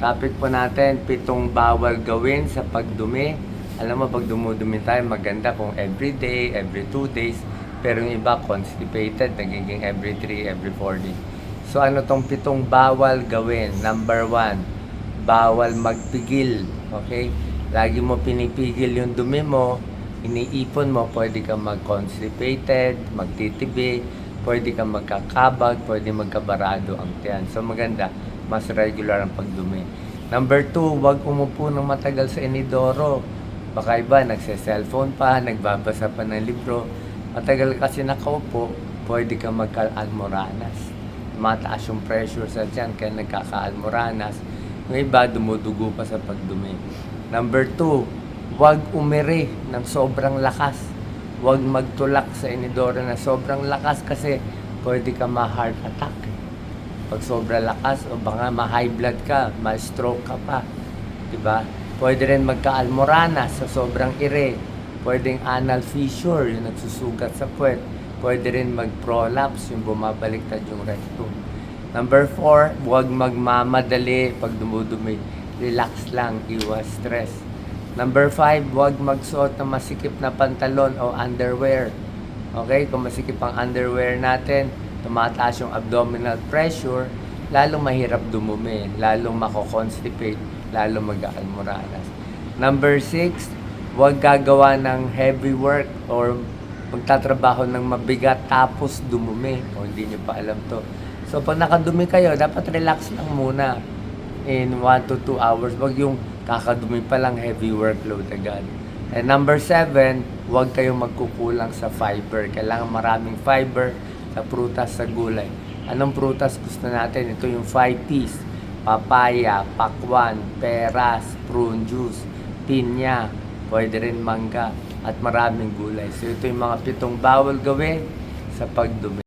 Topic po natin, pitong bawal gawin sa pagdumi. Alam mo, pag dumudumi tayo, maganda kung every day, every two days. Pero yung iba, constipated, nagiging every three, every four days. So ano tong pitong bawal gawin? Number one, bawal magpigil. Okay? Lagi mo pinipigil yung dumi mo, iniipon mo, pwede kang mag-constipated, magtitibi, pwede kang magkakabag, pwede magkabarado ang tiyan. So maganda, mas regular ang pagdumi. Number two, huwag umupo ng matagal sa inidoro. Baka iba, nagse-cellphone pa, nagbabasa pa ng libro. Matagal kasi nakaupo, pwede kang magka-almoranas. Mataas yung pressure sa tiyan, kaya nagkaka-almoranas. Yung iba, dumudugo pa sa pagdumi. Number two, huwag umiri ng sobrang lakas. Huwag magtulak sa inidoro na sobrang lakas kasi pwede ka ma-heart attack. Pag sobrang lakas o baka ma-high blood ka, ma-stroke ka pa. Diba? Pwede rin magka-almoranas sa sobrang ire. Pwedeng anal fissure, yung nagsusugat sa puwet. Pwede rin mag-prolapse, yung bumabaliktad yung rectum. Number four, huwag magmamadali pag dumudumi. Relax lang, iwas stress. Number five, huwag magsuot ng masikip na pantalon o underwear. Okay, kung masikip ang underwear natin, tumataas yung abdominal pressure, lalong mahirap dumumi, lalong mako-constipate, lalong mag-almoranas. Number six, huwag gagawa ng heavy work or magtatrabaho ng mabigat tapos dumumi. O hindi nyo pa alam to. So pag nakadumi kayo, dapat relax lang muna in 1 to 2 hours. Huwag yung kakadumi pa lang heavy workload agad. And number 7, huwag kayong magkukulang sa fiber. Kailangan maraming fiber sa prutas, sa gulay. Anong prutas gusto natin? Ito yung 5 P's. Papaya, pakwan, peras, prune juice, pinya, pwede rin mangga, at maraming gulay. So ito yung mga pitong bawal gawin sa pagdumi.